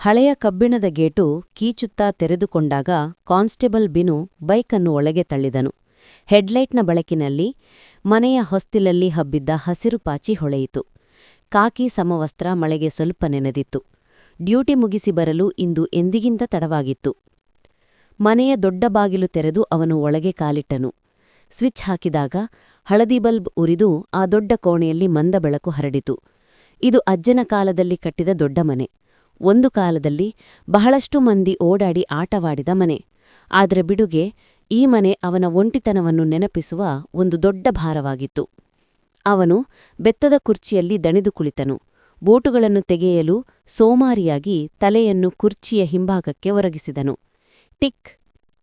ಹಳೆಯ ಕಬ್ಬಿಣದ gate ಕೀಚುತ್ತಾ ತೆರೆದುಕೊಂಡಾಗ constable ಬಿನು ಬೈಕನ್ನು ಒಳಗೆ ತಳ್ಳಿದನು. ಹೆಡ್ಲೈಟ್ನ ಬೆಳಕಿನಲ್ಲಿ, ಮನೆಯ ಹೊಸ್ತಿಲಲ್ಲಿ ಹಬ್ಬಿದ್ದ ಹಸಿರು ಪಾಚಿ ಹೊಳೆಯಿತು. ಕಾಕಿ ಸಮವಸ್ತ್ರ ಮಳೆಗೆ ಸ್ವಲ್ಪ ನೆನೆದಿತ್ತು. ಡ್ಯೂಟಿ ಮುಗಿಸಿ ಬರಲು ಇಂದು ಎಂದಿಗಿಂತ ತಡವಾಗಿತ್ತು. ಮನೆಯ ದೊಡ್ಡ ಬಾಗಿಲು ತೆರೆದು ಅವನು ಒಳಗೆ ಕಾಲಿಟ್ಟನು. ಸ್ವಿಚ್ ಹಾಕಿದಾಗ ಹಳದಿ ಬಲ್ಬ್ ಉರಿದು ಆ ದೊಡ್ಡ ಕೋಣೆಯಲ್ಲಿ ಮಂದ ಬೆಳಕು ಹರಡಿತು. ಇದು ಅಜ್ಜನ ಕಾಲದಲ್ಲಿ ಕಟ್ಟಿದ ದೊಡ್ಡ ಮನೆ. ಒಂದು ಕಾಲದಲ್ಲಿ ಬಹಳಷ್ಟು ಮಂದಿ ಓಡಾಡಿ ಆಟವಾಡಿದ ಮನೆ. ಆದರೆ ಬಿಡುಗೆ, ಈ ಮನೆ ಅವನ ಒಂಟಿತನವನ್ನು ನೆನಪಿಸುವ ಒಂದು ದೊಡ್ಡ ಭಾರವಾಗಿತ್ತು. ಅವನು ಬೆತ್ತದ ಕುರ್ಚಿಯಲ್ಲಿ ದಣಿದು ಕುಳಿತನು. ಬೋಟುಗಳನ್ನು ತೆಗೆಯಲು ಸೋಮಾರಿಯಾಗಿ ತಲೆಯನ್ನು ಕುರ್ಚಿಯ ಹಿಂಭಾಗಕ್ಕೆ ಒರಗಿಸಿದನು. ಟಿಕ್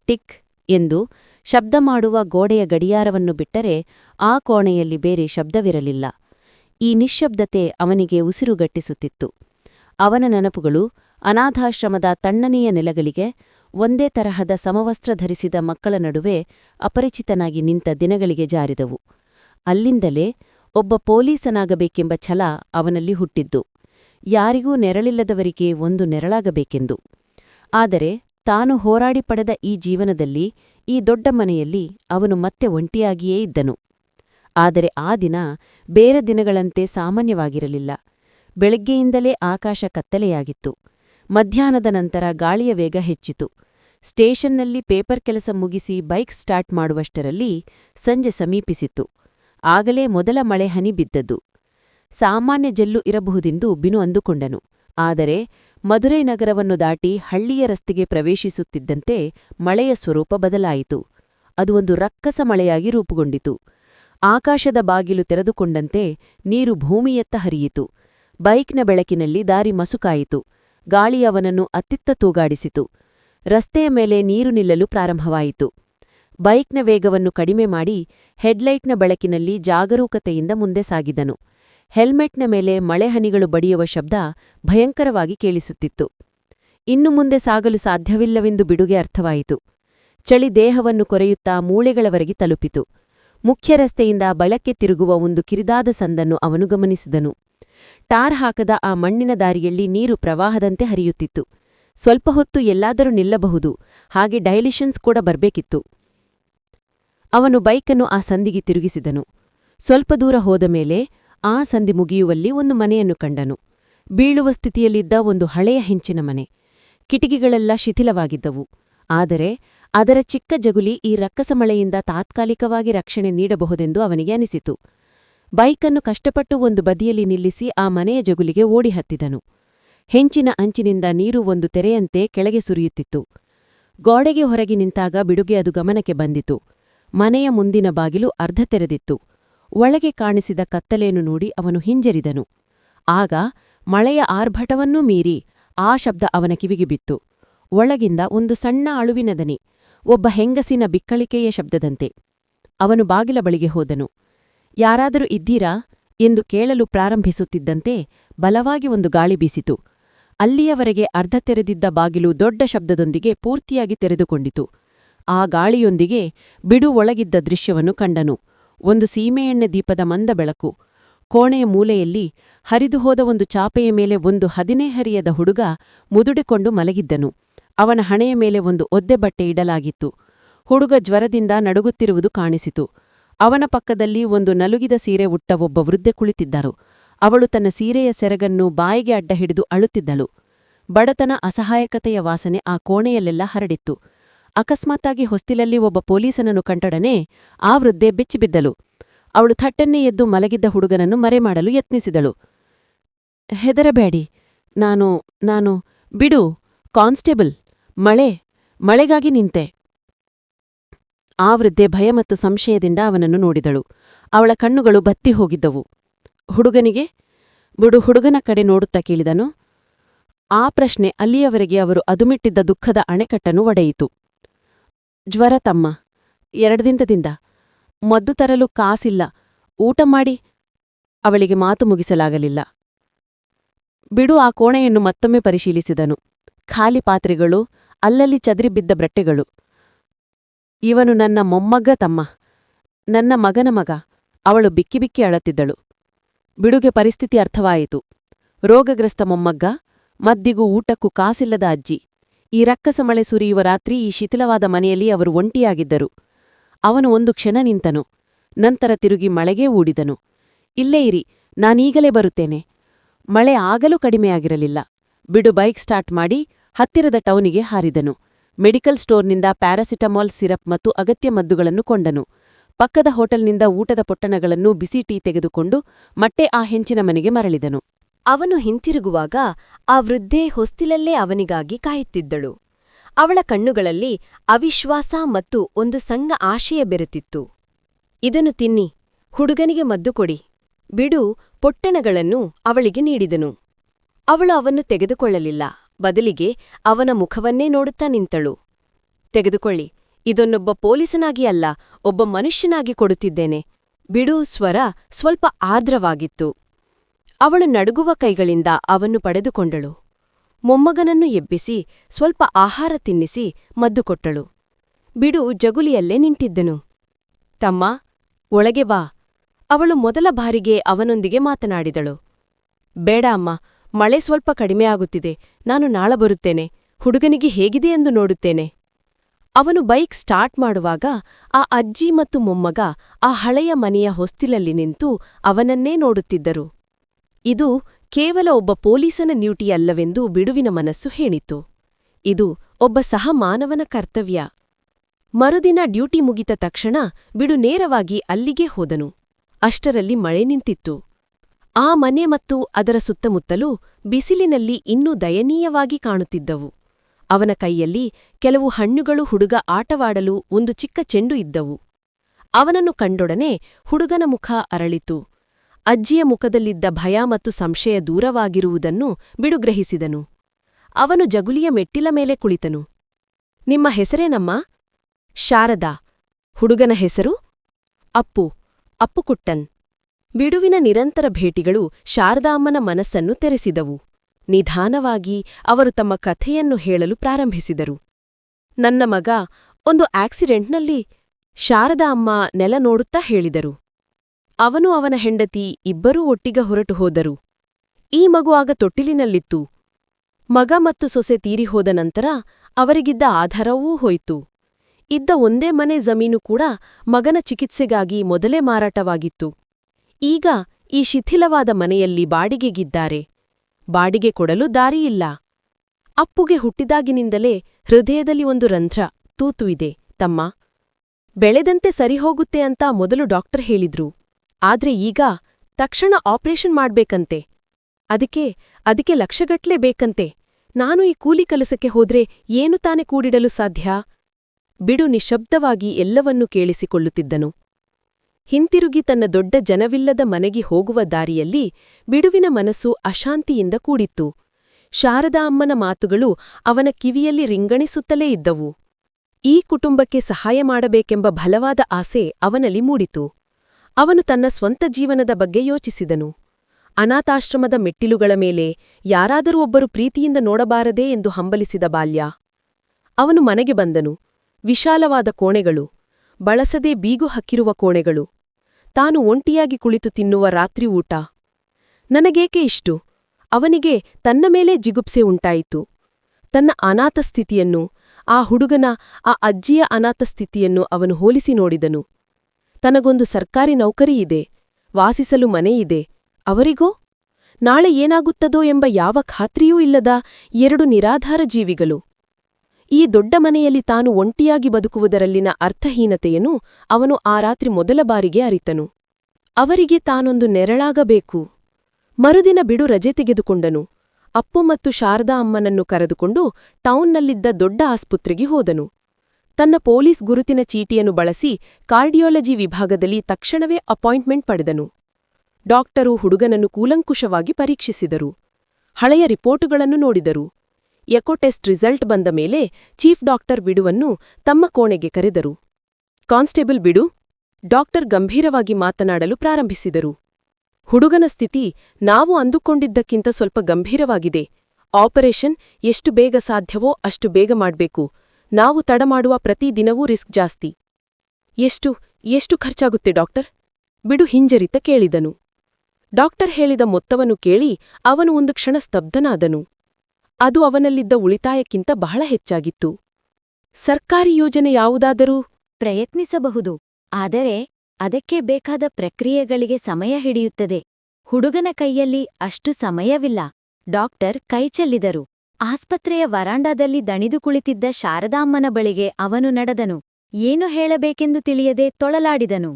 ಟಿಕ್ ಎಂದು ಶಬ್ದ ಮಾಡುವ ಗೋಡೆಯ ಗಡಿಯಾರವನ್ನು ಬಿಟ್ಟರೆ ಆ ಕೋಣೆಯಲ್ಲಿ ಬೇರೆ ಶಬ್ದವಿರಲಿಲ್ಲ. ಈ ನಿಶ್ಶಬ್ದತೆ ಅವನಿಗೆ ಉಸಿರುಗಟ್ಟಿಸುತ್ತಿತ್ತು. ಅವನ ನೆನಪುಗಳು ಅನಾಥಾಶ್ರಮದ ತಣ್ಣನೆಯ ನೆಲಗಳಿಗೆ ಒಂದೇ ತರಹದ ಸಮವಸ್ತ್ರ ಧರಿಸಿದ ಮಕ್ಕಳ ನಡುವೆ ಅಪರಿಚಿತನಾಗಿ ನಿಂತ ದಿನಗಳಿಗೆ ಜಾರಿದವು. ಅಲ್ಲಿಂದಲೇ ಒಬ್ಬ ಪೊಲೀಸನಾಗಬೇಕೆಂಬ ಛಲ ಅವನಲ್ಲಿ ಹುಟ್ಟಿದ್ದು. ಯಾರಿಗೂ ನೆರಳಿಲ್ಲದವರಿಗೆ ಒಂದು ನೆರಳಾಗಬೇಕೆಂದು. ಆದರೆ ತಾನು ಹೋರಾಡಿ ಪಡೆದ ಈ ಜೀವನದಲ್ಲಿ ಈ ದೊಡ್ಡ ಮನೆಯಲ್ಲಿ ಅವನು ಮತ್ತೆ ಒಂಟಿಯಾಗಿಯೇ ಇದ್ದನು. ಆದರೆ ಆ ದಿನ ಬೇರೆ ದಿನಗಳಂತೆ ಸಾಮಾನ್ಯವಾಗಿರಲಿಲ್ಲ. ಬೆಳಗ್ಗೆಯಿಂದಲೇ ಆಕಾಶ ಕತ್ತಲೆಯಾಗಿತ್ತು. ಮಧ್ಯಾಹ್ನದ ನಂತರ ಗಾಳಿಯ ವೇಗ ಹೆಚ್ಚಿತು. ಸ್ಟೇಷನ್ನಲ್ಲಿ ಪೇಪರ್ ಕೆಲಸ ಮುಗಿಸಿ ಬೈಕ್ ಸ್ಟಾರ್ಟ್ ಮಾಡುವಷ್ಟರಲ್ಲಿ ಸಂಜೆ ಸಮೀಪಿಸಿತ್ತು. ಆಗಲೇ ಮೊದಲ ಮಳೆ ಹನಿ ಬಿದ್ದದ್ದು. ಸಾಮಾನ್ಯ ಜಲ್ಲು ಇರಬಹುದೆಂದು ಬಿನು ಅಂದುಕೊಂಡನು. ಆದರೆ ಮಧುರೈ ನಗರವನ್ನು ದಾಟಿ ಹಳ್ಳಿಯ ರಸ್ತೆಗೆ ಪ್ರವೇಶಿಸುತ್ತಿದ್ದಂತೆ ಮಳೆಯ ಸ್ವರೂಪ ಬದಲಾಯಿತು. ಅದು ಒಂದು ರಕ್ಕಸ ಮಳೆಯಾಗಿ ರೂಪುಗೊಂಡಿತು. ಆಕಾಶದ ಬಾಗಿಲು ತೆರೆದುಕೊಂಡಂತೆ ನೀರು ಭೂಮಿಯತ್ತ ಹರಿಯಿತು. ಬೈಕ್ನ ಬೆಳಕಿನಲ್ಲಿ ದಾರಿ ಮಸುಕಾಯಿತು. ಗಾಳಿ ಅವನನ್ನು ಅತ್ತಿತ್ತ ತೂಗಾಡಿಸಿತು. ರಸ್ತೆಯ ಮೇಲೆ ನೀರು ನಿಲ್ಲಲು ಪ್ರಾರಂಭವಾಯಿತು. ಬೈಕ್ನ ವೇಗವನ್ನು ಕಡಿಮೆ ಮಾಡಿ ಹೆಡ್ಲೈಟ್ನ ಬೆಳಕಿನಲ್ಲಿ ಜಾಗರೂಕತೆಯಿಂದ ಮುಂದೆ ಸಾಗಿದನು. ಹೆಲ್ಮೆಟ್ನ ಮೇಲೆ ಮಳೆಹನಿಗಳು ಬಡಿಯುವ ಶಬ್ದ ಭಯಂಕರವಾಗಿ ಕೇಳಿಸುತ್ತಿತ್ತು. ಇನ್ನು ಮುಂದೆ ಸಾಗಲು ಸಾಧ್ಯವಿಲ್ಲವೆಂದು ಬಿಡುಗೆ ಅರ್ಥವಾಯಿತು. ಚಳಿ ದೇಹವನ್ನು ಕೊರೆಯುತ್ತಾ ಮೂಳೆಗಳವರೆಗೆ ತಲುಪಿತು. ಮುಖ್ಯ ರಸ್ತೆಯಿಂದ ಬಲಕ್ಕೆ ತಿರುಗುವ ಒಂದು ಕಿರಿದಾದ ಸಂದನ್ನು ಅವನು ಗಮನಿಸಿದನು. ಟಾರ್ ಹಾಕದ ಆ ಮಣ್ಣಿನ ದಾರಿಯಲ್ಲಿ ನೀರು ಪ್ರವಾಹದಂತೆ ಹರಿಯುತ್ತಿತ್ತು. ಸ್ವಲ್ಪ ಹೊತ್ತು ಎಲ್ಲಾದರೂ ನಿಲ್ಲಬಹುದು, ಹಾಗೆ ಡೈಲಿಷನ್ಸ್ ಕೂಡ ಬರಬೇಕಿತ್ತು. ಅವನು ಬೈಕನ್ನು ಆ ಸಂದಿಗೆ ತಿರುಗಿಸಿದನು. ಸ್ವಲ್ಪ ದೂರ ಹೋದ ಮೇಲೆ ಆ ಸಂಧಿ ಮುಗಿಯುವಲ್ಲಿ ಒಂದು ಮನೆಯನ್ನು ಕಂಡನು. ಬೀಳುವ ಸ್ಥಿತಿಯಲ್ಲಿದ್ದ ಒಂದು ಹಳೆಯ ಹೆಂಚಿನ ಮನೆ. ಕಿಟಕಿಗಳೆಲ್ಲ ಶಿಥಿಲವಾಗಿದ್ದವು. ಆದರೆ ಅದರ ಚಿಕ್ಕ ಜಗುಲಿ ಈ ರಕ್ಕಸ ಮಳೆಯಿಂದ ತಾತ್ಕಾಲಿಕವಾಗಿ ರಕ್ಷಣೆ ನೀಡಬಹುದೆಂದು ಅವನಿಗೆ ಅನಿಸಿತು. ಬೈಕನ್ನು ಕಷ್ಟಪಟ್ಟು ಒಂದು ಬದಿಯಲ್ಲಿ ನಿಲ್ಲಿಸಿ ಆ ಮನೆಯ ಜಗುಲಿಗೆ ಓಡಿಹತ್ತಿದನು. ಹೆಂಚಿನ ಅಂಚಿನಿಂದ ನೀರು ಒಂದು ತೆರೆಯಂತೆ ಕೆಳಗೆ ಸುರಿಯುತ್ತಿತ್ತು. ಗೋಡೆಗೆ ಹೊರಗೆ ನಿಂತಾಗ ಬಿಡುಗೆ ಅದು ಗಮನಕ್ಕೆ ಬಂದಿತು. ಮನೆಯ ಮುಂದಿನ ಬಾಗಿಲು ಅರ್ಧ ತೆರೆದಿತ್ತು. ಒಳಗೆ ಕಾಣಿಸಿದ ಕತ್ತಲೆಯನ್ನು ನೋಡಿ ಅವನು ಹಿಂಜರಿದನು. ಆಗ ಮಳೆಯ ಆರ್ಭಟವನ್ನೂ ಮೀರಿ ಆ ಶಬ್ದ ಅವನ ಕಿವಿಗೆ ಬಿತ್ತು. ಒಳಗಿಂದ ಒಂದು ಸಣ್ಣ ಅಳುವಿನ ದನಿ, ಒಬ್ಬ ಹೆಂಗಸಿನ ಬಿಕ್ಕಳಿಕೆಯ ಶಬ್ದದಂತೆ. ಅವನು ಬಾಗಿಲ ಬಳಿಗೆ ಹೋದನು. ಯಾರಾದರೂ ಇದ್ದೀರಾ ಎಂದು ಕೇಳಲು ಪ್ರಾರಂಭಿಸುತ್ತಿದ್ದಂತೆ ಬಲವಾಗಿ ಒಂದು ಗಾಳಿ ಬೀಸಿತು. ಅಲ್ಲಿಯವರೆಗೆ ಅರ್ಧ ತೆರೆದಿದ್ದ ಬಾಗಿಲು ದೊಡ್ಡ ಶಬ್ದದೊಂದಿಗೆ ಪೂರ್ತಿಯಾಗಿ ತೆರೆದುಕೊಂಡಿತು. ಆ ಗಾಳಿಯೊಂದಿಗೆ ಬಿಡು ಒಳಗಿದ್ದ ದೃಶ್ಯವನ್ನು ಕಂಡನು. ಒಂದು ಸೀಮೆಎಣ್ಣೆ ದೀಪದ ಮಂದ ಬೆಳಕು. ಕೋಣೆಯ ಮೂಲೆಯಲ್ಲಿ ಹರಿದುಹೋದ ಒಂದು ಚಾಪೆಯ ಮೇಲೆ ಒಂದು ಹದಿನೇಹರಿಯದ ಹುಡುಗ ಮುದುಡಿಕೊಂಡು ಮಲಗಿದ್ದನು. ಅವನ ಹಣೆಯ ಮೇಲೆ ಒಂದು ಒದ್ದೆ ಬಟ್ಟೆ ಇಡಲಾಗಿತ್ತು. ಹುಡುಗ ಜ್ವರದಿಂದ ನಡುಗುತ್ತಿರುವುದು ಕಾಣಿಸಿತು. ಅವನ ಪಕ್ಕದಲ್ಲಿ ಒಂದು ನಲುಗಿದ ಸೀರೆ ಉಟ್ಟ ಒಬ್ಬ ವೃದ್ಧೆ ಕುಳಿತಿದ್ದರು. ಅವಳು ತನ್ನ ಸೀರೆಯ ಸೆರಗನ್ನು ಬಾಯಿಗೆ ಅಡ್ಡ ಹಿಡಿದು ಅಳುತ್ತಿದ್ದಳು. ಬಡತನ ಅಸಹಾಯಕತೆಯ ವಾಸನೆ ಆ ಕೋಣೆಯಲ್ಲೆಲ್ಲ ಹರಡಿತ್ತು. ಅಕಸ್ಮಾತ್ತಾಗಿ ಹೊಸ್ತಿಲಲ್ಲಿ ಒಬ್ಬ ಪೊಲೀಸನನ್ನು ಕಂಡೊಡನೆ ಆ ವೃದ್ಧೆ ಬಿಚ್ಚಿಬಿದ್ದಳು. ಅವಳು ಥಟ್ಟನ್ನೇ ಎದ್ದು ಮಲಗಿದ್ದ ಹುಡುಗನನ್ನು ಮರೆಮಾಡಲು ಯತ್ನಿಸಿದಳು. ಹೆದರಬೇಡಿ. ನಾನು ನಾನು, ಬಿಡು, ಕಾನ್ಸ್ಟೇಬಲ್, ಮಳೆ, ಮಳೆಗಾಗಿ ನಿಂತೆ. ಆ ವೃದ್ಧೆ ಭಯ ಮತ್ತು ಸಂಶಯದಿಂದ ಅವನನ್ನು ನೋಡಿದಳು. ಅವಳ ಕಣ್ಣುಗಳು ಬತ್ತಿ ಹೋಗಿದ್ದವು. ಹುಡುಗನಿಗೆ, ಬುಡು, ಹುಡುಗನ ಕಡೆ ನೋಡುತ್ತಾ ಕೇಳಿದನು. ಆ ಪ್ರಶ್ನೆ ಅಲ್ಲಿಯವರೆಗೆ ಅವರು ಅದುಮಿಟ್ಟಿದ್ದ ದುಃಖದ ಅಣೆಕಟ್ಟನ್ನು ಒಡೆಯಿತು. ಜ್ವರ ತಮ್ಮ, ಎರಡು ದಿನದಿಂದ. ಮದ್ದು ತರಲು ಕಾಸಿಲ್ಲ. ಊಟ ಮಾಡಿ. ಅವಳಿಗೆ ಮಾತು ಮುಗಿಸಲಾಗಲಿಲ್ಲ. ಬಿಡು, ಆ ಕೋಣೆಯನ್ನು ಮತ್ತೊಮ್ಮೆ ಪರಿಶೀಲಿಸಿದನು. ಖಾಲಿ ಪಾತ್ರೆಗಳು, ಅಲ್ಲಲ್ಲಿ ಚದರಿಬಿದ್ದ ಬಟ್ಟೆಗಳು. ಇವನು ನನ್ನ ಮೊಮ್ಮಗ್ಗ ತಮ್ಮ. ನನ್ನ ಮಗನ ಮಗ. ಅವಳು ಬಿಕ್ಕಿ ಬಿಕ್ಕಿ ಅಳತಿದ್ದಳು. ಬಿಡುಗೆ ಪರಿಸ್ಥಿತಿ ಅರ್ಥವಾಯಿತು. ರೋಗಗ್ರಸ್ತ ಮೊಮ್ಮಗ್ಗ ಮದ್ದಿಗೂ ಊಟಕ್ಕೂ ಕಾಸಿಲ್ಲದ ಅಜ್ಜಿ. ಈ ರಕ್ಕಸ ಮಳೆ ಸುರಿಯುವ ರಾತ್ರಿ ಈ ಶಿಥಿಲವಾದ ಮನೆಯಲ್ಲಿ ಅವರು ಒಂಟಿಯಾಗಿದ್ದರು. ಅವನು ಒಂದು ಕ್ಷಣ ನಿಂತನು. ನಂತರ ತಿರುಗಿ ಮಳೆಗೇ ಊಡಿದನು. ಇಲ್ಲೇ ಇರಿ, ನಾನೀಗಲೇ ಬರುತ್ತೇನೆ. ಮಳೆ ಆಗಲೂ ಕಡಿಮೆಯಾಗಿರಲಿಲ್ಲ. ಬಿಡು ಬೈಕ್ ಸ್ಟಾರ್ಟ್ ಮಾಡಿ ಹತ್ತಿರದ ಟೌನಿಗೆ ಹಾರಿದನು. ಮೆಡಿಕಲ್ ಸ್ಟೋರ್ನಿಂದ ಪ್ಯಾರಾಸಿಟಮಾಲ್ ಸಿರಪ್ ಮತ್ತು ಅಗತ್ಯ ಮದ್ದುಗಳನ್ನು ಕೊಂಡನು. ಪಕ್ಕದ ಹೋಟೆಲ್ನಿಂದ ಊಟದ ಪೊಟ್ಟಣಗಳನ್ನು ಬಿಸಿ ಟೀ ತೆಗೆದುಕೊಂಡು ಮತ್ತೆ ಆ ಹೆಂಚಿನ ಮನೆಗೆ ಮರಳಿದನು. ಅವನು ಹಿಂತಿರುಗುವಾಗ ಆ ವೃದ್ಧೆ ಹೊಸ್ತಿಲಲ್ಲೇ ಅವನಿಗಾಗಿ ಕಾಯುತ್ತಿದ್ದಳು. ಅವಳ ಕಣ್ಣುಗಳಲ್ಲಿ ಅವಿಶ್ವಾಸ ಮತ್ತು ಒಂದು ಸಂಗ ಆಶಯ ಬೆರೆತಿತ್ತು. ಇದನ್ನು ತಿನ್ನಿ, ಹುಡುಗನಿಗೆ ಮದ್ದು ಕೊಡಿ, ಬಿಡು, ಪೊಟ್ಟಣಗಳನ್ನು ಅವಳಿಗೆ ನೀಡಿದನು. ಅವಳು ಅವನ್ನು ತೆಗೆದುಕೊಳ್ಳಲಿಲ್ಲ. ಬದಲಿಗೆ ಅವನ ಮುಖವನ್ನೇ ನೋಡುತ್ತಾ ನಿಂತಳು. ತೆಗೆದುಕೊಳ್ಳಿ, ಇದನ್ನೊಬ್ಬ ಪೊಲೀಸನಾಗಿ ಅಲ್ಲ, ಒಬ್ಬ ಮನುಷ್ಯನಾಗಿ ಕೊಡುತ್ತಿದ್ದೇನೆ. ಬಿಡು ಸ್ವರ, ಸ್ವಲ್ಪ ಆರ್ದ್ರವಾಗಿತ್ತು. ಅವಳು ನಡುಗುವ ಕೈಗಳಿಂದ ಅವನ್ನು ಪಡೆದುಕೊಂಡಳು. ಮೊಮ್ಮಗನನ್ನು ಎಬ್ಬಿಸಿ, ಸ್ವಲ್ಪ ಆಹಾರ ತಿನ್ನಿಸಿ ಮದ್ದು ಕೊಟ್ಟಳು. ಬಿಡು ಜಗುಲಿಯಲ್ಲೇ ನಿಂತಿದ್ದನು. ತಮ್ಮ, ಒಳಗೆ ಬಾ. ಅವಳು ಮೊದಲ ಬಾರಿಗೆ ಅವನೊಂದಿಗೆ ಮಾತನಾಡಿದಳು. ಬೇಡ ಅಮ್ಮ ಮಳೆ ಸ್ವಲ್ಪ ಕಡಿಮೆಯಾಗುತ್ತಿದೆ ನಾನು ನಾಳ ಬರುತ್ತೇನೆ. ಹುಡುಗನಿಗೆ ಹೇಗಿದೆ ಎಂದು ನೋಡುತ್ತೇನೆ. ಅವನು ಬೈಕ್ ಸ್ಟಾರ್ಟ್ ಮಾಡುವಾಗ ಆ ಅಜ್ಜಿ ಮತ್ತು ಮೊಮ್ಮಗ ಆ ಹಳೆಯ ಮನೆಯ ಹೊಸ್ತಿಲಲ್ಲಿ ನಿಂತು ಅವನನ್ನೇ ನೋಡುತ್ತಿದ್ದರು. ಇದು ಕೇವಲ ಒಬ್ಬ ಪೊಲೀಸನ ಡ್ಯೂಟಿಯಲ್ಲವೆಂದು ಬಿಡುವಿನ ಮನಸ್ಸು ಹೇಳಿತು. ಇದು ಒಬ್ಬ ಸಹ ಮಾನವನ ಕರ್ತವ್ಯ. ಮರುದಿನ ಡ್ಯೂಟಿ ಮುಗಿದ ತಕ್ಷಣ ಬಿಡು ನೇರವಾಗಿ ಅಲ್ಲಿಗೆ ಹೋದನು. ಅಷ್ಟರಲ್ಲಿ ಮಳೆ ನಿಂತಿತ್ತು. ಆ ಮನೆ ಮತ್ತು ಅದರ ಸುತ್ತಮುತ್ತಲೂ ಬಿಸಿಲಿನಲ್ಲಿ ಇನ್ನೂ ದಯನೀಯವಾಗಿ ಕಾಣುತ್ತಿದ್ದವು. ಅವನ ಕೈಯಲ್ಲಿ ಕೆಲವು ಹಣ್ಣುಗಳು ಹುಡುಗ ಆಟವಾಡಲು ಒಂದು ಚಿಕ್ಕ ಚೆಂಡು ಇದ್ದವು. ಅವನನ್ನು ಕಂಡೊಡನೆ ಹುಡುಗನ ಮುಖ ಅರಳಿತು. ಅಜ್ಜಿಯ ಮುಖದಲ್ಲಿದ್ದ ಭಯ ಮತ್ತು ಸಂಶಯ ದೂರವಾಗಿರುವುದನ್ನು ಬಿಡುಗ್ರಹಿಸಿದನು. ಅವನು ಜಗುಲಿಯ ಮೆಟ್ಟಿಲ ಮೇಲೆ ಕುಳಿತನು. ನಿಮ್ಮ ಹೆಸರೇನಮ್ಮ? ಶಾರದಾ. ಹುಡುಗನ ಹೆಸರು? ಅಪ್ಪು. ಅಪ್ಪುಕುಟ್ಟನ್. ಬಿಡುವಿನ ನಿರಂತರ ಭೇಟಿಗಳು ಶಾರದಾಮ್ಮನ ಮನಸ್ಸನ್ನು ತೆರೆಸಿದವು. ನಿಧಾನವಾಗಿ ಅವರು ತಮ್ಮ ಕಥೆಯನ್ನು ಹೇಳಲು ಪ್ರಾರಂಭಿಸಿದರು. ನನ್ನ ಮಗ, ಒಂದು ಆಕ್ಸಿಡೆಂಟ್ನಲ್ಲಿ ಶಾರದಾ ಅಮ್ಮ ನೆಲ ನೋಡುತ್ತಾ ಹೇಳಿದರು. ಅವನು ಅವನ ಹೆಂಡತಿ ಇಬ್ಬರೂ ಒಟ್ಟಿಗ ಹೊರಟು ಹೋದರು. ಈ ಮಗು ಆಗ ತೊಟ್ಟಿಲಿನಲ್ಲಿತ್ತು. ಮಗ ಮತ್ತು ಸೊಸೆ ತೀರಿಹೋದ ನಂತರ ಅವರಿಗಿದ್ದ ಆಧಾರವೂ ಹೋಯಿತು. ಇದ್ದ ಒಂದೇ ಮನೆ ಜಮೀನು ಕೂಡ ಮಗನ ಚಿಕಿತ್ಸೆಗಾಗಿ ಮೊದಲೇ ಮಾರಾಟವಾಗಿತ್ತು. ಈಗ ಈ ಶಿಥಿಲವಾದ ಮನೆಯಲ್ಲಿ ಬಾಡಿಗೆಗಿದ್ದಾರೆ. ಬಾಡಿಗೆ ಕೊಡಲು ದಾರಿಯಿಲ್ಲ. ಅಪ್ಪುಗೆ ಹುಟ್ಟಿದಾಗಿನಿಂದಲೇ ಹೃದಯದಲ್ಲಿ ಒಂದು ರಂಧ್ರ, ತೂತು ಇದೆ. ತಮ್ಮ, ಬೆಳೆದಂತೆ ಸರಿಹೋಗುತ್ತೆ ಅಂತ ಮೊದಲು ಡಾಕ್ಟರ್ ಹೇಳಿದ್ರು. ಆದ್ರೆ ಈಗ ತಕ್ಷಣ ಆಪರೇಷನ್ ಮಾಡ್ಬೇಕಂತೆ. ಅದಕ್ಕೆ ಅದಕ್ಕೆ ಲಕ್ಷಗಟ್ಲೆ ಬೇಕಂತೆ. ನಾನು ಈ ಕೂಲಿ ಕೆಲಸಕ್ಕೆ ಹೋದ್ರೆ ಏನು ತಾನೆ ಕೂಡಿಡಲು ಸಾಧ್ಯ? ಬಿಡು ನಿಶಬ್ದವಾಗಿ ಎಲ್ಲವನ್ನೂ ಕೇಳಿಸಿಕೊಳ್ಳುತ್ತಿದ್ದನು. ಹಿಂತಿರುಗಿ ತನ್ನ ದೊಡ್ಡ ಜನವಿಲ್ಲದ ಮನೆಗೆ ಹೋಗುವ ದಾರಿಯಲ್ಲಿ ಬಿಡುವಿನ ಮನಸ್ಸು ಅಶಾಂತಿಯಿಂದ ಕೂಡಿತ್ತು. ಶಾರದಾ ಅಮ್ಮನ ಮಾತುಗಳು ಅವನ ಕಿವಿಯಲ್ಲಿ ರಿಂಗಣಿಸುತ್ತಲೇ ಇದ್ದವು. ಈ ಕುಟುಂಬಕ್ಕೆ ಸಹಾಯ ಮಾಡಬೇಕೆಂಬ ಬಲವಾದ ಆಸೆ ಅವನಲ್ಲಿ ಮೂಡಿತು. ಅವನು ತನ್ನ ಸ್ವಂತ ಜೀವನದ ಬಗ್ಗೆ ಯೋಚಿಸಿದನು. ಅನಾಥಾಶ್ರಮದ ಮೆಟ್ಟಿಲುಗಳ ಮೇಲೆ ಯಾರಾದರೂ ಒಬ್ಬರು ಪ್ರೀತಿಯಿಂದ ನೋಡಬಾರದೇ ಎಂದು ಹಂಬಲಿಸಿದ ಬಾಲ್ಯ. ಅವನು ಮನೆಗೆ ಬಂದನು. ವಿಶಾಲವಾದ ಕೋಣೆಗಳು. ಬಳಸದೆ ಬೀಗು ಹಕ್ಕಿರುವ ಕೋಣೆಗಳು. ತಾನು ಒಂಟಿಯಾಗಿ ಕುಳಿತು ತಿನ್ನುವ ರಾತ್ರಿ ಊಟ. ನನಗೇಕೆ ಇಷ್ಟು? ಅವನಿಗೆ ತನ್ನ ಮೇಲೆ ಜಿಗುಪ್ಸೆ ಉಂಟಾಯಿತು. ತನ್ನ ಅನಾಥ ಸ್ಥಿತಿಯನ್ನು, ಆ ಹುಡುಗನ, ಆ ಅಜ್ಜಿಯ ಅನಾಥ ಸ್ಥಿತಿಯನ್ನು ಅವನು ಹೋಲಿಸಿ ನೋಡಿದನು. ತನಗೊಂದು ಸರ್ಕಾರಿ ನೌಕರಿಯಿದೆ ವಾಸಿಸಲು ಮನೆಯಿದೆ ಅವರಿಗೋ? ನಾಳೆ ಏನಾಗುತ್ತದೋ ಎಂಬ ಯಾವ ಖಾತ್ರಿಯೂ ಇಲ್ಲದ ಎರಡು ನಿರಾಧಾರ ಜೀವಿಗಳು. ಈ ದೊಡ್ಡ ಮನೆಯಲ್ಲಿ ತಾನು ಒಂಟಿಯಾಗಿ ಬದುಕುವುದರಲ್ಲಿನ ಅರ್ಥಹೀನತೆಯನ್ನು ಅವನು ಆ ರಾತ್ರಿ ಮೊದಲ ಬಾರಿಗೆ ಅರಿತನು. ಅವರಿಗೆ ತಾನೊಂದು ನೆರಳಾಗಬೇಕು. ಮರುದಿನ ಬಿಡು ರಜೆ ತೆಗೆದುಕೊಂಡನು. ಅಪ್ಪು ಮತ್ತು ಶಾರದಾ ಅಮ್ಮನನ್ನು ಕರೆದುಕೊಂಡು ಟೌನ್ನಲ್ಲಿದ್ದ ದೊಡ್ಡ ಆಸ್ಪತ್ರೆಗೆ ಹೋದನು. ತನ್ನ ಪೊಲೀಸ್ ಗುರುತಿನ ಚೀಟಿಯನ್ನು ಬಳಸಿ ಕಾರ್ಡಿಯಾಲಜಿ ವಿಭಾಗದಲ್ಲಿ ತಕ್ಷಣವೇ ಅಪಾಯಿಂಟ್ಮೆಂಟ್ ಪಡೆದನು. ಡಾಕ್ಟರು ಹುಡುಗನನ್ನು ಕೂಲಂಕುಷವಾಗಿ ಪರೀಕ್ಷಿಸಿದರು. ಹಳೆಯ ರಿಪೋರ್ಟುಗಳನ್ನು ನೋಡಿದರು. ಎಕೊ ಟೆಸ್ಟ್ ರಿಸಲ್ಟ್ ಬಂದ ಮೇಲೆ ಚೀಫ್ ಡಾಕ್ಟರ್ ಬಿಡುವನ್ನು ತಮ್ಮ ಕೋಣೆಗೆ ಕರೆದರು. ಕಾನ್ಸ್ಟೇಬಲ್ ಬಿಡು, ಡಾಕ್ಟರ್ ಗಂಭೀರವಾಗಿ ಮಾತನಾಡಲು ಪ್ರಾರಂಭಿಸಿದರು. ಹುಡುಗನ ಸ್ಥಿತಿ, ನಾವು ಅಂದುಕೊಂಡಿದ್ದಕ್ಕಿಂತ ಸ್ವಲ್ಪ ಗಂಭೀರವಾಗಿದೆ. ಆಪರೇಷನ್ ಎಷ್ಟು ಬೇಗ ಸಾಧ್ಯವೋ ಅಷ್ಟು ಬೇಗ ಮಾಡ್ಬೇಕು. ನಾವು ತಡಮಾಡುವ ಪ್ರತಿ ದಿನವೂ ರಿಸ್ಕ್ ಜಾಸ್ತಿ. ಎಷ್ಟು ಎಷ್ಟು ಖರ್ಚಾಗುತ್ತೆ ಡಾಕ್ಟರ್? ಬಿಡು ಹಿಂಜರಿತ ಕೇಳಿದನು. ಡಾಕ್ಟರ್ ಹೇಳಿದ ಮೊತ್ತವನ್ನು ಕೇಳಿ ಅವನು ಒಂದು ಕ್ಷಣ ಸ್ತಬ್ಧನಾದನು. ಅದು ಅವನಲ್ಲಿದ್ದ ಉಳಿತಾಯಕ್ಕಿಂತ ಬಹಳ ಹೆಚ್ಚಾಗಿತ್ತು. ಸರ್ಕಾರಿ ಯೋಜನೆ ಯಾವುದಾದರೂ ಪ್ರಯತ್ನಿಸಬಹುದು, ಆದರೆ ಅದಕ್ಕೆ ಬೇಕಾದ ಪ್ರಕ್ರಿಯೆಗಳಿಗೆ ಸಮಯ ಹಿಡಿಯುತ್ತದೆ. ಹುಡುಗನ ಕೈಯಲ್ಲಿ ಅಷ್ಟು ಸಮಯವಿಲ್ಲ. ಡಾಕ್ಟರ್ ಕೈಚೆಲ್ಲಿದರು. ಆಸ್ಪತ್ರೆಯ ವರಾಂಡಾದಲ್ಲಿ ದಣಿದು ಕುಳಿತಿದ್ದ ಶಾರದಾಮ್ಮನ ಬಳಿಗೆ ಅವನು ನಡೆದನು. ಏನು ಹೇಳಬೇಕೆಂದು ತಿಳಿಯದೆ ತೊಳಲಾಡಿದನು.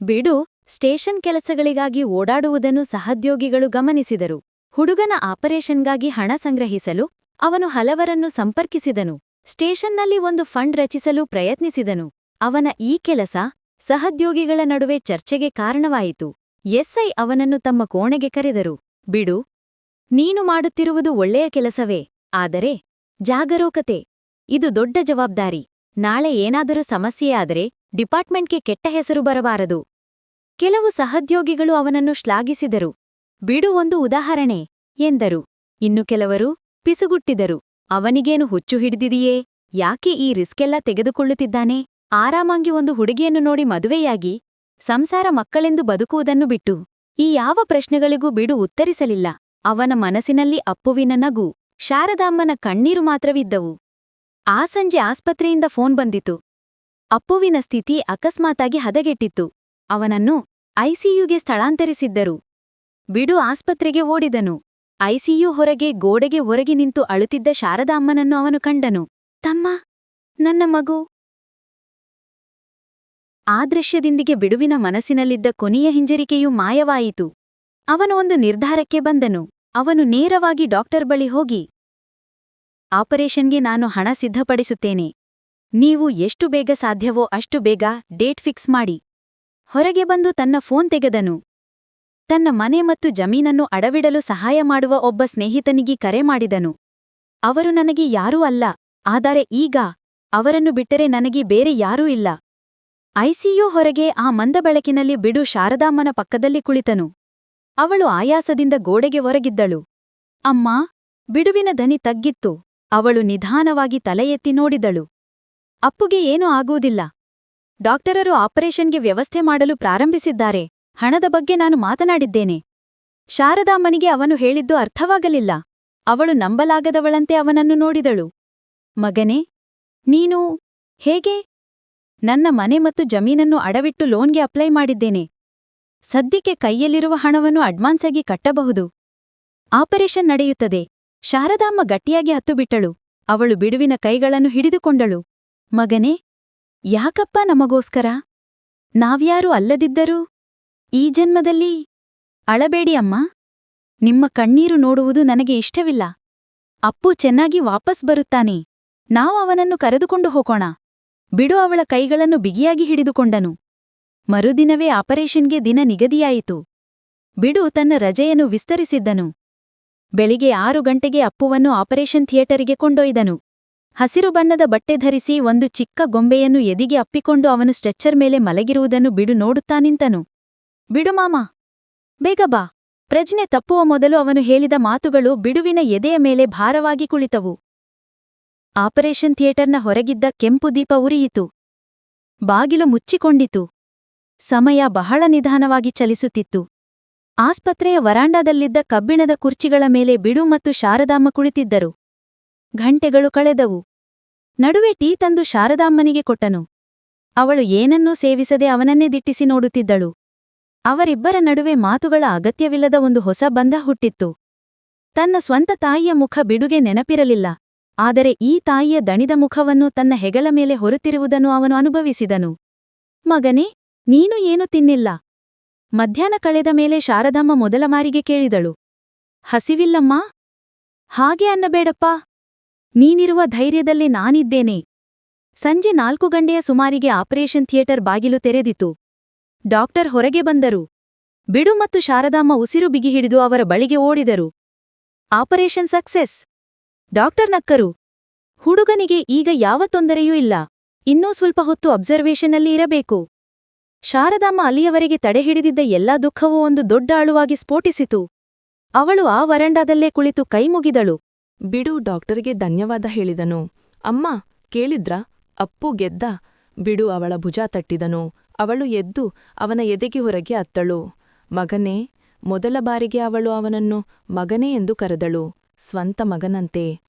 ಬಿಡು, ಸ್ಟೇಷನ್ ಕೆಲಸಗಳಿಗಾಗಿ ಓಡಾಡುವುದನ್ನು ಸಹದ್ಯೋಗಿಗಳು ಗಮನಿಸಿದರು. ಹುಡುಗನ ಆಪರೇಷನ್ಗಾಗಿ ಹಣ ಸಂಗ್ರಹಿಸಲು ಅವನು ಹಲವರನ್ನು ಸಂಪರ್ಕಿಸಿದನು. ಸ್ಟೇಷನ್ನಲ್ಲಿ ಒಂದು ಫಂಡ್ ರಚಿಸಲು ಪ್ರಯತ್ನಿಸಿದನು. ಅವನ ಈ ಕೆಲಸ ಸಹದ್ಯೋಗಿಗಳ ನಡುವೆ ಚರ್ಚೆಗೆ ಕಾರಣವಾಯಿತು. ಎಸ್ಐ ಅವನನ್ನು ತಮ್ಮ ಕೋಣೆಗೆ ಕರೆದರು. ಬಿಡು, ನೀನು ಮಾಡುತ್ತಿರುವುದು ಒಳ್ಳೆಯ ಕೆಲಸವೇ, ಆದರೆ ಜಾಗರೂಕತೆ, ಇದು ದೊಡ್ಡ ಜವಾಬ್ದಾರಿ. ನಾಳೆ ಏನಾದರೂ ಸಮಸ್ಯೆಯಾದರೆ ಡಿಪಾರ್ಟ್ಮೆಂಟ್ಗೆ ಕೆಟ್ಟ ಹೆಸರು ಬರಬಾರದು ಕೆಲವು ಸಹದ್ಯೋಗಿಗಳು ಅವನನ್ನು ಶ್ಲಾಘಿಸಿದರು. ಬಿಡು ಒಂದು ಉದಾಹರಣೆ, ಎಂದರು. ಇನ್ನು ಕೆಲವರು ಪಿಸುಗುಟ್ಟಿದರು. ಅವನಿಗೇನು ಹುಚ್ಚು ಹಿಡಿದಿದೆಯೇ? ಯಾಕೆ ಈ ರಿಸ್ಕೆಲ್ಲ ತೆಗೆದುಕೊಳ್ಳುತ್ತಿದ್ದಾನೆ? ಆರಾಮಾಗಿ ಒಂದು ಹುಡುಗಿಯನ್ನು ನೋಡಿ ಮದುವೆಯಾಗಿ, ಸಂಸಾರ ಮಕ್ಕಳೆಂದು ಬದುಕುವುದನ್ನು ಬಿಟ್ಟು, ಈ ಯಾವ ಪ್ರಶ್ನೆಗಳಿಗೂ ಬಿಡು ಉತ್ತರಿಸಲಿಲ್ಲ. ಅವನ ಮನಸ್ಸಿನಲ್ಲಿ ಅಪ್ಪುವಿನ ನಗು, ಶಾರದಾಮ್ಮನ ಕಣ್ಣೀರು ಮಾತ್ರವಿದ್ದವು. ಆ ಸಂಜೆ ಆಸ್ಪತ್ರೆಯಿಂದ ಫೋನ್ ಬಂದಿತು. ಅಪ್ಪುವಿನ ಸ್ಥಿತಿ ಅಕಸ್ಮಾತಾಗಿ ಹದಗೆಟ್ಟಿತ್ತು. ಅವನನ್ನು ಐಸಿಯುಗೆ ಸ್ಥಳಾಂತರಿಸಿದ್ದರು. ಬಿಡು ಆಸ್ಪತ್ರೆಗೆ ಓಡಿದನು. ಐಸಿಯು ಹೊರಗೆ ಗೋಡೆಗೆ ಒರಗಿ ನಿಂತು ಅಳುತ್ತಿದ್ದ ಶಾರದಾಮ್ಮನನ್ನು ಅವನು ಕಂಡನು. ತಮ್ಮ, ನನ್ನ ಮಗು. ಆ ದೃಶ್ಯದಿಂದಿಗೆ ಬಿಡುವಿನ ಮನಸ್ಸಿನಲ್ಲಿದ್ದ ಕೊನೆಯ ಹಿಂಜರಿಕೆಯೂ ಮಾಯವಾಯಿತು. ಅವನು ಒಂದು ನಿರ್ಧಾರಕ್ಕೆ ಬಂದನು. ಅವನು ನೇರವಾಗಿ ಡಾಕ್ಟರ್ ಬಳಿ ಹೋಗಿ, ಆಪರೇಷನ್ಗೆ ನಾನು ಹಣ ಸಿದ್ಧಪಡಿಸುತ್ತೇನೆ. ನೀವು ಎಷ್ಟು ಬೇಗ ಸಾಧ್ಯವೋ ಅಷ್ಟು ಬೇಗ ಡೇಟ್ ಫಿಕ್ಸ್ ಮಾಡಿ. ಹೊರಗೆ ಬಂದು ತನ್ನ ಫೋನ್ ತೆಗೆದನು. ತನ್ನ ಮನೆ ಮತ್ತು ಜಮೀನನ್ನು ಅಡವಿಡಲು ಸಹಾಯ ಮಾಡುವ ಒಬ್ಬ ಸ್ನೇಹಿತನಿಗೆ ಕರೆ ಮಾಡಿದನು. ಅವರು ನನಗೆ ಯಾರೂ ಅಲ್ಲ, ಆದರೆ ಈಗ ಅವರನ್ನು ಬಿಟ್ಟರೆ ನನಗೆ ಬೇರೆ ಯಾರೂ ಇಲ್ಲ. ಐಸಿಯು ಹೊರಗೆ ಆ ಮಂದ ಬೆಳಕಿನಲ್ಲಿ ಬಿಡು ಶಾರದಾಮ್ಮನ ಪಕ್ಕದಲ್ಲಿ ಕುಳಿತನು. ಅವಳು ಆಯಾಸದಿಂದ ಗೋಡೆಗೆ ಹೊರಗಿದ್ದಳು. ಅಮ್ಮ, ಬಿಡುವಿನ ದನಿ ತಗ್ಗಿತ್ತು. ಅವಳು ನಿಧಾನವಾಗಿ ತಲೆ ಎತ್ತಿ ನೋಡಿದಳು. ಅಪ್ಪುಗೆ ಏನೂ ಆಗುವುದಿಲ್ಲ. ಡಾಕ್ಟರರು ಆಪರೇಷನ್ಗೆ ವ್ಯವಸ್ಥೆ ಮಾಡಲು ಪ್ರಾರಂಭಿಸಿದ್ದಾರೆ. ಹಣದ ಬಗ್ಗೆ ನಾನು ಮಾತನಾಡಿದ್ದೇನೆ. ಶಾರದಾಮ್ಮನಿಗೆ ಅವನು ಹೇಳಿದ್ದು ಅರ್ಥವಾಗಲಿಲ್ಲ. ಅವಳು ನಂಬಲಾಗದವಳಂತೆ ಅವನನ್ನು ನೋಡಿದಳು. ಮಗನೇ, ನೀನು ಹೇಗೆ? ನನ್ನ ಮನೆ ಮತ್ತು ಜಮೀನನ್ನು ಅಡವಿಟ್ಟು ಲೋನ್ಗೆ ಅಪ್ಲೈ ಮಾಡಿದ್ದೇನೆ. ಸದ್ಯಕ್ಕೆ ಕೈಯಲ್ಲಿರುವ ಹಣವನ್ನು ಅಡ್ವಾನ್ಸಾಗಿ ಕಟ್ಟಬಹುದು. ಆಪರೇಷನ್ ನಡೆಯುತ್ತದೆ. ಶಾರದಾಮ್ಮ ಗಟ್ಟಿಯಾಗಿ ಹತ್ತುಬಿಟ್ಟಳು. ಅವಳು ಬಿಡುವಿನ ಕೈಗಳನ್ನು ಹಿಡಿದುಕೊಂಡಳು. ಮಗನೇ, ಯಾಕಪ್ಪ ನಮಗೋಸ್ಕರ? ನಾವ್ಯಾರೂ ಅಲ್ಲದಿದ್ದರೂ? ಈ ಜನ್ಮದಲ್ಲಿ? ಅಳಬೇಡಿ ಅಮ್ಮ. ನಿಮ್ಮ ಕಣ್ಣೀರು ನೋಡುವುದು ನನಗೆ ಇಷ್ಟವಿಲ್ಲ. ಅಪ್ಪು ಚೆನ್ನಾಗಿ ವಾಪಸ್ ಬರುತ್ತಾನೆ. ನಾವು ಅವನನ್ನು ಕರೆದುಕೊಂಡು ಹೋಗೋಣ. ಬಿಡು ಅವಳ ಕೈಗಳನ್ನು ಬಿಗಿಯಾಗಿ ಹಿಡಿದುಕೊಂಡನು. ಮರುದಿನವೇ ಆಪರೇಷನ್ಗೆ ದಿನ ನಿಗದಿಯಾಯಿತು. ಬಿಡು ತನ್ನ ರಜೆಯನ್ನು ವಿಸ್ತರಿಸಿದ್ದನು. ಬೆಳಿಗ್ಗೆ ಆರು ಗಂಟೆಗೆ ಅಪ್ಪುವನ್ನು ಆಪರೇಷನ್ ಥಿಯೇಟರಿಗೆ ಕೊಂಡೊಯ್ದನು. ಹಸಿರು ಬಣ್ಣದ ಬಟ್ಟೆ ಧರಿಸಿ ಒಂದು ಚಿಕ್ಕ ಗೊಂಬೆಯನ್ನು ಎದಿಗೆ ಅಪ್ಪಿಕೊಂಡು ಅವನು ಸ್ಟ್ರೆಚ್ಚರ್ ಮೇಲೆ ಮಲಗಿರುವುದನ್ನು ಬಿಡು ನೋಡುತ್ತಾ ನಿಂತನು. ಬಿಡು ಮಾಮ, ಬೇಗ ಬಾ. ಪ್ರಜ್ಞೆ ತಪ್ಪುವ ಮೊದಲು ಅವನು ಹೇಳಿದ ಮಾತುಗಳು ಬಿಡುವಿನ ಎದೆಯ ಮೇಲೆ ಭಾರವಾಗಿ ಕುಳಿತವು. ಆಪರೇಷನ್ ಥಿಯೇಟರ್ನ ಹೊರಗಿದ್ದ ಕೆಂಪು ದೀಪ ಉರಿಯಿತು. ಬಾಗಿಲು ಮುಚ್ಚಿಕೊಂಡಿತು. ಸಮಯ ಬಹಳ ನಿಧಾನವಾಗಿ ಚಲಿಸುತ್ತಿತ್ತು. ಆಸ್ಪತ್ರೆಯ ವರಾಂಡದಲ್ಲಿದ್ದ ಕಬ್ಬಿಣದ ಕುರ್ಚಿಗಳ ಮೇಲೆ ಬಿಡು ಮತ್ತು ಶಾರದಾಮ್ಮ ಕುಳಿತಿದ್ದರು. ಘಂಟೆಗಳು ಕಳೆದವು. ನಡುವೆ ಟೀ ತಂದು ಶಾರದಾಮ್ಮನಿಗೆ ಕೊಟ್ಟನು. ಅವಳು ಏನನ್ನೂ ಸೇವಿಸದೆ ಅವನನ್ನೇ ದಿಟ್ಟಿಸಿ ನೋಡುತ್ತಿದ್ದಳು. ಅವರಿಬ್ಬರ ನಡುವೆ ಮಾತುಗಳ ಅಗತ್ಯವಿಲ್ಲದ ಒಂದು ಹೊಸ ಬಂಧ ಹುಟ್ಟಿತ್ತು. ತನ್ನ ಸ್ವಂತ ತಾಯಿಯ ಮುಖ ಬಿಡುಗೆ ನೆನಪಿರಲಿಲ್ಲ. ಆದರೆ ಈ ತಾಯಿಯ ದಣಿದ ಮುಖವನ್ನು ತನ್ನ ಹೆಗಲ ಮೇಲೆ ಹೊರುತ್ತಿರುವುದನ್ನು ಅವನು ಅನುಭವಿಸಿದನು. ಮಗನೇ, ನೀನು ಏನು ತಿನ್ನಿಲ್ಲ? ಮಧ್ಯಾಹ್ನ ಕಳೆದ ಮೇಲೆ ಶಾರದಮ್ಮ ಮೊದಲ ಮಾರಿಗೆ ಕೇಳಿದಳು. ಹಸಿವಿಲ್ಲಮ್ಮ? ಹಾಗೆ ಅನ್ನಬೇಡಪ್ಪ. ನೀನಿರುವ ಧೈರ್ಯದಲ್ಲಿ ನಾನಿದ್ದೇನೆ. ಸಂಜೆ ನಾಲ್ಕು ಗಂಟೆಯ ಸುಮಾರಿಗೆ ಆಪರೇಷನ್ ಥಿಯೇಟರ್ ಬಾಗಿಲು ತೆರೆದಿತು. ಡಾಕ್ಟರ್ ಹೊರಗೆ ಬಂದರು. ಬಿಡು ಮತ್ತು ಶಾರದಾಮ್ಮ ಉಸಿರು ಬಿಗಿ ಹಿಡಿದು ಅವರ ಬಳಿಗೆ ಓಡಿದರು. Operation success. ಡಾಕ್ಟರ್ ನಕ್ಕರು. ಹುಡುಗನಿಗೆ ಈಗ ಯಾವ ತೊಂದರೆಯೂ ಇಲ್ಲ. ಇನ್ನೂ ಸ್ವಲ್ಪ ಹೊತ್ತು ಅಬ್ಸರ್ವೇಷನ್ನಲ್ಲಿ ಇರಬೇಕು. ಶಾರದಾಮ್ಮ ಅಲ್ಲಿಯವರೆಗೆ ತಡೆಹಿಡಿದಿದ್ದ ಎಲ್ಲಾ ದುಃಖವೂ ಒಂದು ದೊಡ್ಡ ಅಳುವಾಗಿ ಸ್ಫೋಟಿಸಿತು. ಅವಳು ಆ ವರಂಡಾದಲ್ಲೇ ಕುಳಿತು ಕೈಮುಗಿದಳು ಬಿಡು, ಡಾಕ್ಟರ್ಗೆ ಧನ್ಯವಾದ ಹೇಳಿದನು. ಅಮ್ಮ, ಕೇಳಿದ್ರ? ಅಪ್ಪು ಗೆದ್ದ. ಬಿಡು, ಅವಳ ಭುಜ ತಟ್ಟಿದನು. ಅವಳು ಎದ್ದು ಅವನ ಎದೆಗೆ ಹೊರಗೆ ಅತ್ತಳು. ಮಗನೇ, ಮೊದಲ ಬಾರಿಗೆ ಅವಳು ಅವನನ್ನು ಮಗನೇ ಎಂದು ಕರೆದಳು, ಸ್ವಂತ ಮಗನಂತೆ.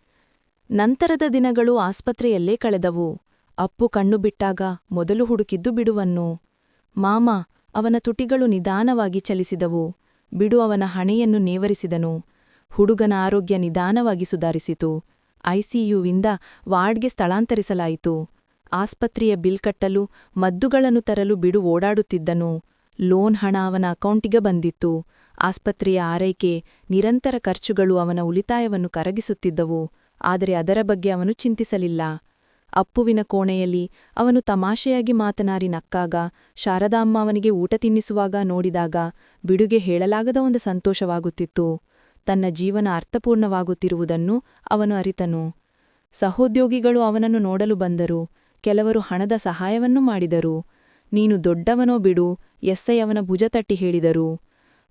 ನಂತರದ ದಿನಗಳು ಆಸ್ಪತ್ರೆಯಲ್ಲೇ ಕಳೆದವು. ಅಪ್ಪು ಕಣ್ಣು ಬಿಟ್ಟಾಗ ಮೊದಲು ಹುಡುಕಿದ್ದು ಬಿಡುವನ್ನು. ಮಾಮ, ಅವನ ತುಟಿಗಳು ನಿಧಾನವಾಗಿ ಚಲಿಸಿದವು. ಬಿಡು ಅವನ ಹಣೆಯನ್ನು ನೇವರಿಸಿದನು. ಹುಡುಗನ ಆರೋಗ್ಯ ನಿಧಾನವಾಗಿ ಸುಧಾರಿಸಿತು. ಐಸಿಯುವಿಂದ ವಾರ್ಡ್ಗೆ ಸ್ಥಳಾಂತರಿಸಲಾಯಿತು. ಆಸ್ಪತ್ರೆಯ ಬಿಲ್ ಕಟ್ಟಲು, ಮದ್ದುಗಳನ್ನು ತರಲು ಬಿಡು ಓಡಾಡುತ್ತಿದ್ದನು. ಲೋನ್ ಹಣ ಅವನ ಅಕೌಂಟಿಗೆ ಬಂದಿತ್ತು. ಆಸ್ಪತ್ರೆಯ ಆರೈಕೆ, ನಿರಂತರ ಖರ್ಚುಗಳು ಅವನ ಉಳಿತಾಯವನ್ನು ಕರಗಿಸುತ್ತಿದ್ದವು. ಆದರೆ ಅದರ ಬಗ್ಗೆ ಅವನು ಚಿಂತಿಸಲಿಲ್ಲ. ಅಪ್ಪುವಿನ ಕೋಣೆಯಲ್ಲಿ ಅವನು ತಮಾಷೆಯಾಗಿ ಮಾತನಾಡಿ ನಕ್ಕಾಗ ಶಾರದಾಮ್ಮ ಅವನಿಗೆ ಊಟ ತಿನ್ನಿಸುವಾಗ ನೋಡಿದಾಗ ಬಿಡುಗೆ ಹೇಳಲಾಗದ ಒಂದು ಸಂತೋಷವಾಗುತ್ತಿತ್ತು. ತನ್ನ ಜೀವನ ಅರ್ಥಪೂರ್ಣವಾಗುತ್ತಿರುವುದನ್ನು ಅವನು ಅರಿತನು. ಸಹೋದ್ಯೋಗಿಗಳು ಅವನನ್ನು ನೋಡಲು ಬಂದರು. ಕೆಲವರು ಹಣದ ಸಹಾಯವನ್ನು ಮಾಡಿದರು. ನೀನು ದೊಡ್ಡವನೋ ಬಿಡು, ಎಸ್ಸೈಯವನ ಭುಜ ತಟ್ಟಿ ಹೇಳಿದರು.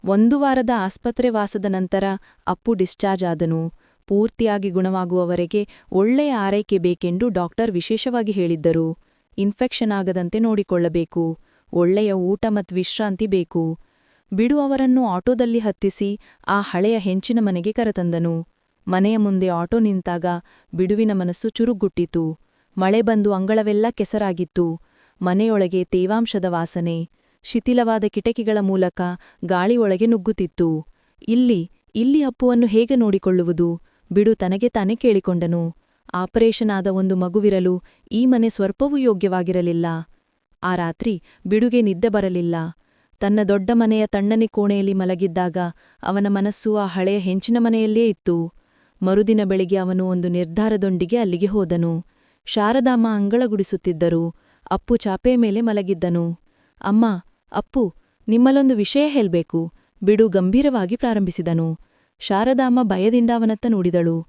ಒಂದು ವಾರದ ಆಸ್ಪತ್ರೆ ವಾಸದ ನಂತರ ಅಪ್ಪು ಡಿಸ್ಚಾರ್ಜ್ ಆದನು. ಪೂರ್ತಿಯಾಗಿ ಗುಣವಾಗುವವರೆಗೆ ಒಳ್ಳೆಯ ಆರೈಕೆ ಬೇಕೆಂದು ಡಾಕ್ಟರ್ ವಿಶೇಷವಾಗಿ ಹೇಳಿದ್ದರು. ಇನ್ಫೆಕ್ಷನ್ ಆಗದಂತೆ ನೋಡಿಕೊಳ್ಳಬೇಕು. ಒಳ್ಳೆಯ ಊಟ ಮತ್ತು ವಿಶ್ರಾಂತಿ ಬೇಕು. ಬಿಡು ಅವರನ್ನು ಆಟೋದಲ್ಲಿ ಹತ್ತಿಸಿ ಆ ಹಳೆಯ ಹೆಂಚಿನ ಮನೆಗೆ ಕರೆತಂದನು. ಮನೆಯ ಮುಂದೆ ಆಟೋ ನಿಂತಾಗ ಬಿಡುವಿನ ಮನಸ್ಸು ಚುರುಗುಟ್ಟಿತು ಮಳೆ ಬಂದು ಅಂಗಳವೆಲ್ಲ ಕೆಸರಾಗಿತ್ತು. ಮನೆಯೊಳಗೆ ತೇವಾಂಶದ ವಾಸನೆ, ಶಿಥಿಲವಾದ ಕಿಟಕಿಗಳ ಮೂಲಕ ಗಾಳಿಯೊಳಗೆ ನುಗ್ಗುತ್ತಿತ್ತು. ಇಲ್ಲಿ ಇಲ್ಲಿ ಅಪ್ಪುವನ್ನು ಹೇಗೆ ನೋಡಿಕೊಳ್ಳುವುದು? ಬಿಡು ತನಗೆ ತಾನೇ ಕೇಳಿಕೊಂಡನು. ಆಪರೇಷನ್ ಆದ ಒಂದು ಮಗುವಿರಲು ಈ ಮನೆ ಸ್ವಲ್ಪವೂ ಯೋಗ್ಯವಾಗಿರಲಿಲ್ಲ. ಆ ರಾತ್ರಿ ಬಿಡುಗೆ ನಿದ್ದೆ ಬರಲಿಲ್ಲ. ತನ್ನ ದೊಡ್ಡ ಮನೆಯ ತಣ್ಣನೆ ಕೋಣೆಯಲ್ಲಿ ಮಲಗಿದ್ದಾಗ ಅವನ ಮನಸ್ಸು ಆ ಹಳೆಯ ಹೆಂಚಿನ ಮನೆಯಲ್ಲೇ ಇತ್ತು. ಮರುದಿನ ಬೆಳಿಗ್ಗೆ ಅವನು ಒಂದು ನಿರ್ಧಾರದೊಂದಿಗೆ ಅಲ್ಲಿಗೆ ಹೋದನು. ಶಾರದಾಮ್ಮ ಅಂಗಳಗುಡಿಸುತ್ತಿದ್ದರು. ಅಪ್ಪು ಚಾಪೆ ಮೇಲೆ ಮಲಗಿದ್ದನು. ಅಮ್ಮ, ಅಪ್ಪು, ನಿಮ್ಮಲ್ಲೊಂದು ವಿಷಯ ಹೇಳ್ಬೇಕು. ಬಿಡು, ಗಂಭೀರವಾಗಿ ಪ್ರಾರಂಭಿಸಿದನು. ಶಾರದಾಮ್ಮ ಭಯದಿಂದ ಅವನತ್ತ ನೋಡಿದಳು.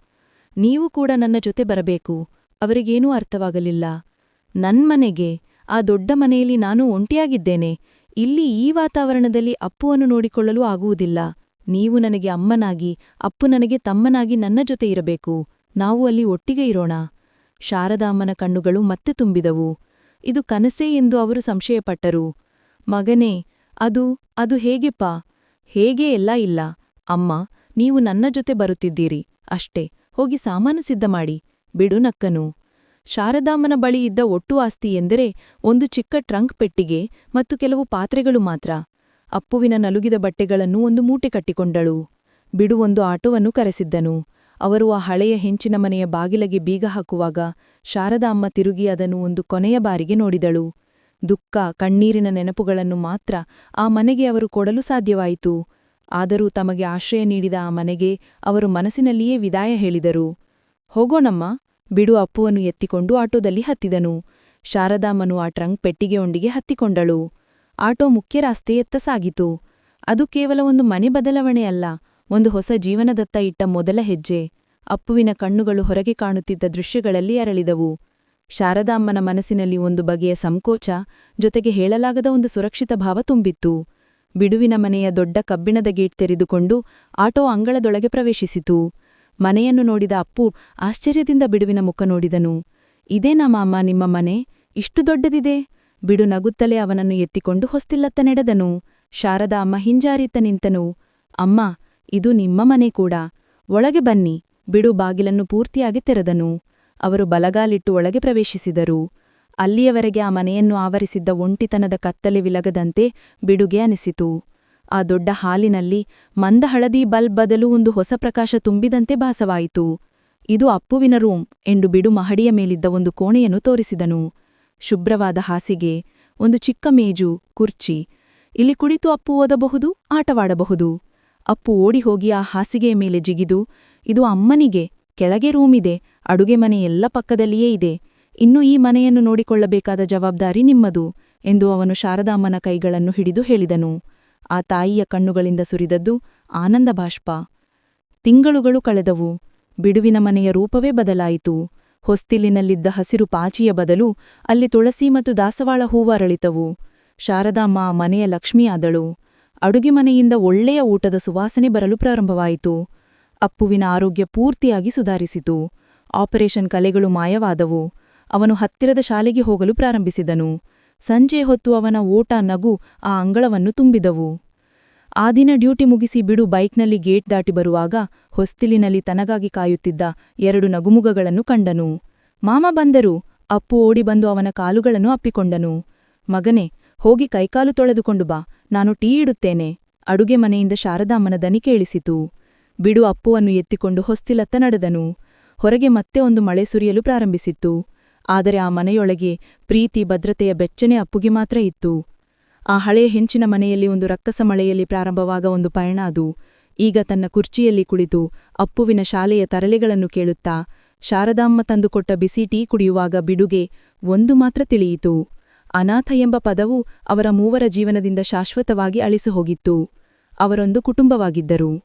ನೀವು ಕೂಡ ನನ್ನ ಜೊತೆ ಬರಬೇಕು. ಅವರಿಗೇನೂ ಅರ್ಥವಾಗಲಿಲ್ಲ. ನನ್ಮನೆಗೆ ಆ ದೊಡ್ಡ ಮನೆಯಲ್ಲಿ ನಾನು ಒಂಟಿಯಾಗಿದ್ದೇನೆ. ಇಲ್ಲಿ ಈ ವಾತಾವರಣದಲ್ಲಿ ಅಪ್ಪುವನ್ನು ನೋಡಿಕೊಳ್ಳಲು ಆಗುವುದಿಲ್ಲ. ನೀವು ನನಗೆ ಅಮ್ಮನಾಗಿ, ಅಪ್ಪು ನನಗೆ ತಮ್ಮನಾಗಿ ನನ್ನ ಜೊತೆ ಇರಬೇಕು. ನಾವು ಅಲ್ಲಿ ಒಟ್ಟಿಗೆ ಇರೋಣ. ಶಾರದಾಮ್ಮನ ಕಣ್ಣುಗಳು ಮತ್ತೆ ತುಂಬಿದವು. ಇದು ಕನಸೇ ಎಂದು ಅವರು ಸಂಶಯಪಟ್ಟರು. ಮಗನೇ, ಅದು ಅದು ಹೇಗೆಪ್ಪಾ? ಹೇಗೆ ಎಲ್ಲ ಇಲ್ಲ. ಅಮ್ಮ, ನೀವು ನನ್ನ ಜೊತೆ ಬರುತ್ತಿದ್ದೀರಿ. ಅಷ್ಟೇ, ಹೋಗಿ ಸಾಮಾನು ಸಿದ್ಧ ಮಾಡಿ. ಬಿಡು ನಕ್ಕನು. ಶಾರದಾಮ್ಮನ ಬಳಿ ಇದ್ದ ಒಟ್ಟು ಆಸ್ತಿ ಎಂದರೆ ಒಂದು ಚಿಕ್ಕ ಟ್ರಂಕ್ ಪೆಟ್ಟಿಗೆ ಮತ್ತು ಕೆಲವು ಪಾತ್ರೆಗಳು ಮಾತ್ರ. ಅಪ್ಪುವಿನ ನಲುಗಿದ ಬಟ್ಟೆಗಳನ್ನು ಒಂದು ಮೂಟೆ ಕಟ್ಟಿಕೊಂಡಳು. ಬಿಡು ಒಂದು ಆಟೋವನ್ನು ಕರೆಸಿದ್ದನು. ಅವರು ಆ ಹಳೆಯ ಹೆಂಚಿನ ಮನೆಯ ಬಾಗಿಲಗೆ ಬೀಗ ಹಾಕುವಾಗ ಶಾರದಾ ಅಮ್ಮ ತಿರುಗಿ ಅದನ್ನು ಒಂದು ಕೊನೆಯ ಬಾರಿಗೆ ನೋಡಿದಳು. ದುಃಖ, ಕಣ್ಣೀರಿನ ನೆನಪುಗಳನ್ನು ಮಾತ್ರ ಆ ಮನೆಗೆ ಅವರು ಕೊಡಲು ಸಾಧ್ಯವಾಯಿತು. ಆದರೂ ತಮಗೆ ಆಶ್ರಯ ನೀಡಿದ ಆ ಮನೆಗೆ ಅವರು ಮನಸ್ಸಿನಲ್ಲಿಯೇ ವಿದಾಯ ಹೇಳಿದರು. ಹೋಗೋಣಮ್ಮ, ಬಿಡು ಅಪ್ಪುವನ್ನು ಎತ್ತಿಕೊಂಡು ಆಟೋದಲ್ಲಿ ಹತ್ತಿದನು. ಶಾರದಾಮ್ಮನು ಆ ಟ್ರಂಕ್ ಪೆಟ್ಟಿಗೆಯೊಂದಿಗೆ ಹತ್ತಿಕೊಂಡಳು. ಆಟೋ ಮುಖ್ಯ ರಸ್ತೆಯತ್ತ ಸಾಗಿತು. ಅದು ಕೇವಲ ಒಂದು ಮನೆ ಬದಲಾವಣೆಯಲ್ಲ ಒಂದು ಹೊಸ ಜೀವನದತ್ತ ಇಟ್ಟ ಮೊದಲ ಹೆಜ್ಜೆ. ಅಪ್ಪುವಿನ ಕಣ್ಣುಗಳು ಹೊರಗೆ ಕಾಣುತ್ತಿದ್ದ ದೃಶ್ಯಗಳಲ್ಲಿ ಅರಳಿದವು. ಶಾರದಾಮ್ಮನ ಮನಸ್ಸಿನಲ್ಲಿ ಒಂದು ಬಗೆಯ ಸಂಕೋಚ, ಜೊತೆಗೆ ಹೇಳಲಾಗದ ಒಂದು ಸುರಕ್ಷಿತ ಭಾವ ತುಂಬಿತ್ತು. ಬಿಡುವಿನ ಮನೆಯ ದೊಡ್ಡ ಕಬ್ಬಿಣದ ಗೇಟ್ ತೆರೆದುಕೊಂಡು ಆಟೋ ಅಂಗಳದೊಳಗೆ ಪ್ರವೇಶಿಸಿತು. ಮನೆಯನ್ನು ನೋಡಿದ ಅಪ್ಪು ಆಶ್ಚರ್ಯದಿಂದ ಬಿಡುವಿನ ಮುಖ ನೋಡಿದನು. ಇದೇನಾ ಮಾಮ, ನಿಮ್ಮ ಮನೆ? ಇಷ್ಟು ದೊಡ್ಡದಿದೆ? ಬಿಡು ನಗುತ್ತಲೇ ಅವನನ್ನು ಎತ್ತಿಕೊಂಡು ಹೊಸ್ತಿಲ್ಲತ್ತ ನಡೆದನು. ಶಾರದಾ ಅಮ್ಮ ಹಿಂಜಾರಿತ್ತ ನಿಂತನು. ಅಮ್ಮ ಇದು ನಿಮ್ಮ ಮನೆ ಕೂಡ. ಒಳಗೆ ಬನ್ನಿ. ಬಿಡು, ಬಾಗಿಲನ್ನು ಪೂರ್ತಿಯಾಗಿ ತೆರೆದನು. ಅವರು ಬಲಗಾಲಿಟ್ಟು ಒಳಗೆ ಪ್ರವೇಶಿಸಿದರು. ಅಲ್ಲಿಯವರೆಗೆ ಆ ಮನೆಯನ್ನು ಆವರಿಸಿದ್ದ ಒಂಟಿತನದ ಕತ್ತಲೆ ವಿಲಗದಂತೆ ಬಿಡುಗೆ ಅನಿಸಿತು. ಆ ದೊಡ್ಡ ಹಾಲಿನಲ್ಲಿ ಮಂದ ಹಳದಿ ಬಲ್ಬ್ ಬದಲು ಒಂದು ಹೊಸ ಪ್ರಕಾಶ ತುಂಬಿದಂತೆ ಭಾಸವಾಯಿತು. ಇದು ಅಪ್ಪುವಿನ ರೂಮ್ ಎಂದು ಬಿಡು ಮಹಡಿಯ ಮೇಲಿದ್ದ ಒಂದು ಕೋಣೆಯನ್ನು ತೋರಿಸಿದನು. ಶುಭ್ರವಾದ ಹಾಸಿಗೆ, ಒಂದು ಚಿಕ್ಕ ಮೇಜು, ಕುರ್ಚಿ. ಇಲ್ಲಿ ಕುಳಿತು ಅಪ್ಪು ಓದಬಹುದು, ಆಟವಾಡಬಹುದು. ಅಪ್ಪು ಓಡಿಹೋಗಿ ಆ ಹಾಸಿಗೆಯ ಮೇಲೆ ಜಿಗಿದು, ಇದು ಅಮ್ಮನಿಗೆ, ಕೆಳಗೆ ರೂಮಿದೆ, ಅಡುಗೆ ಮನೆ ಎಲ್ಲ ಪಕ್ಕದಲ್ಲಿಯೇ ಇದೆ. ಇನ್ನು ಈ ಮನೆಯನ್ನು ನೋಡಿಕೊಳ್ಳಬೇಕಾದ ಜವಾಬ್ದಾರಿ ನಿಮ್ಮದು, ಎಂದು ಅವನು ಶಾರದಾಮ್ಮನ ಕೈಗಳನ್ನು ಹಿಡಿದು ಹೇಳಿದನು. ಆ ತಾಯಿಯ ಕಣ್ಣುಗಳಿಂದ ಸುರಿದದ್ದು ಆನಂದ ಬಾಷ್ಪ. ತಿಂಗಳುಗಳು ಕಳೆದವು. ಬಿಡುವಿನ ಮನೆಯ ರೂಪವೇ ಬದಲಾಯಿತು. ಹೊಸ್ತಿಲಿನಲ್ಲಿದ್ದ ಹಸಿರು ಪಾಚಿಯ ಬದಲು ಅಲ್ಲಿ ತುಳಸಿ ಮತ್ತು ದಾಸವಾಳ ಹೂವರಳಿತವು ಶಾರದಾಮ್ಮ ಆ ಮನೆಯ ಲಕ್ಷ್ಮಿಯಾದಳು ಅಡುಗೆ ಮನೆಯಿಂದ ಒಳ್ಳೆಯ ಊಟದ ಸುವಾಸನೆ ಬರಲು ಪ್ರಾರಂಭವಾಯಿತು. ಅಪ್ಪುವಿನ ಆರೋಗ್ಯ ಪೂರ್ತಿಯಾಗಿ ಸುಧಾರಿಸಿತು. ಆಪರೇಷನ್ ಕಲೆಗಳು ಮಾಯವಾದವು. ಅವನು ಹತ್ತಿರದ ಶಾಲೆಗೆ ಹೋಗಲು ಪ್ರಾರಂಭಿಸಿದನು. ಸಂಜೆ ಹೊತ್ತು ಅವನ ಓಟ ನಗು ಆ ಅಂಗಳವನ್ನು ತುಂಬಿದವು. ಆ ದಿನ ಡ್ಯೂಟಿ ಮುಗಿಸಿ ಬಿಡು ಬೈಕ್ನಲ್ಲಿ ಗೇಟ್ ದಾಟಿ ಬರುವಾಗ ಹೊಸ್ತಿಲಿನಲ್ಲಿ ತನಗಾಗಿ ಕಾಯುತ್ತಿದ್ದ ಎರಡು ನಗುಮುಗಗಳನ್ನು ಕಂಡನು. ಮಾಮ ಬಂದರು. ಅಪ್ಪು ಓಡಿಬಂದು ಅವನ ಕಾಲುಗಳನ್ನು ಅಪ್ಪಿಕೊಂಡನು. ಮಗನೆ ಹೋಗಿ ಕೈಕಾಲು ತೊಳೆದುಕೊಂಡು ಬಾ, ನಾನು ಟೀ ಇಡುತ್ತೇನೆ. ಅಡುಗೆ ಮನೆಯಿಂದ ಶಾರದಾಮ್ಮನ ದನಿ ಕೇಳಿಸಿತು. ಬಿಡು, ಅಪ್ಪುವನ್ನು ಎತ್ತಿಕೊಂಡು ಹೊಸ್ತಿಲತ್ತ ನಡೆದನು. ಹೊರಗೆ ಮತ್ತೆ ಒಂದು ಮಳೆ ಸುರಿಯಲು ಪ್ರಾರಂಭಿಸಿತ್ತು. ಆದರೆ ಆ ಮನೆಯೊಳಗೆ ಪ್ರೀತಿ, ಭದ್ರತೆಯ ಬೆಚ್ಚನೆ ಅಪ್ಪುಗೆ ಮಾತ್ರ ಇತ್ತು. ಆ ಹಳೆಯ ಹೆಂಚಿನ ಮನೆಯಲ್ಲಿ ಒಂದು ರಕ್ಕಸ ಮಳೆಯಲ್ಲಿ ಪ್ರಾರಂಭವಾಗ ಒಂದು ಪಯಣ ಅದು. ಈಗ ತನ್ನ ಕುರ್ಚಿಯಲ್ಲಿ ಕುಳಿತು ಅಪ್ಪುವಿನ ಶಾಲೆಯ ತರಲೆಗಳನ್ನು ಕೇಳುತ್ತಾ ಶಾರದಾಮ್ಮ ತಂದುಕೊಟ್ಟ ಬಿಸಿ ಟೀ ಕುಡಿಯುವಾಗ ಬಿಡುಗೆ ಒಂದು ಮಾತ್ರ ತಿಳಿಯಿತು. ಅನಾಥ ಎಂಬ ಪದವು ಅವರ ಮೂವರ ಜೀವನದಿಂದ ಶಾಶ್ವತವಾಗಿ ಅಳಿಸಿಹೋಗಿತ್ತು. ಅವರೊಂದು ಕುಟುಂಬವಾಗಿದ್ದರು.